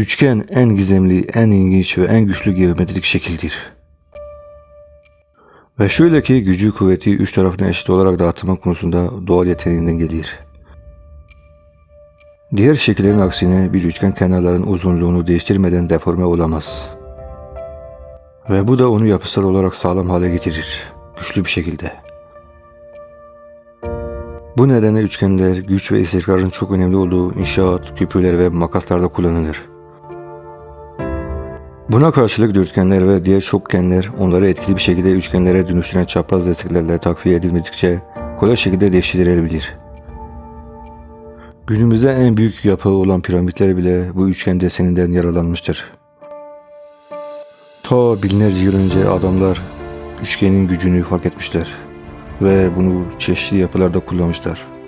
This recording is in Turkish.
Üçgen en gizemli, en ilginç ve en güçlü geometrik şekildir. Ve şöyle ki gücü kuvveti üç tarafına eşit olarak dağıtma konusunda doğal yeteneğinden gelir. Diğer şekillerin aksine bir üçgen kenarların uzunluğunu değiştirmeden deforme olamaz. Ve bu da onu yapısal olarak sağlam hale getirir. Güçlü bir şekilde. Bu nedenle üçgenler güç ve istikrarın çok önemli olduğu inşaat, köprüler ve makaslarda kullanılır. Buna karşılık dörtgenler ve diğer çokgenler onları etkili bir şekilde üçgenlere dönüştüren çapraz desteklerle takviye edilmedikçe kolay şekilde değiştirilebilir. Günümüzde en büyük yapı olan piramitler bile bu üçgen deseninden yaralanmıştır. Ta binlerce yıl önce adamlar üçgenin gücünü fark etmişler ve bunu çeşitli yapılarda kullanmışlar.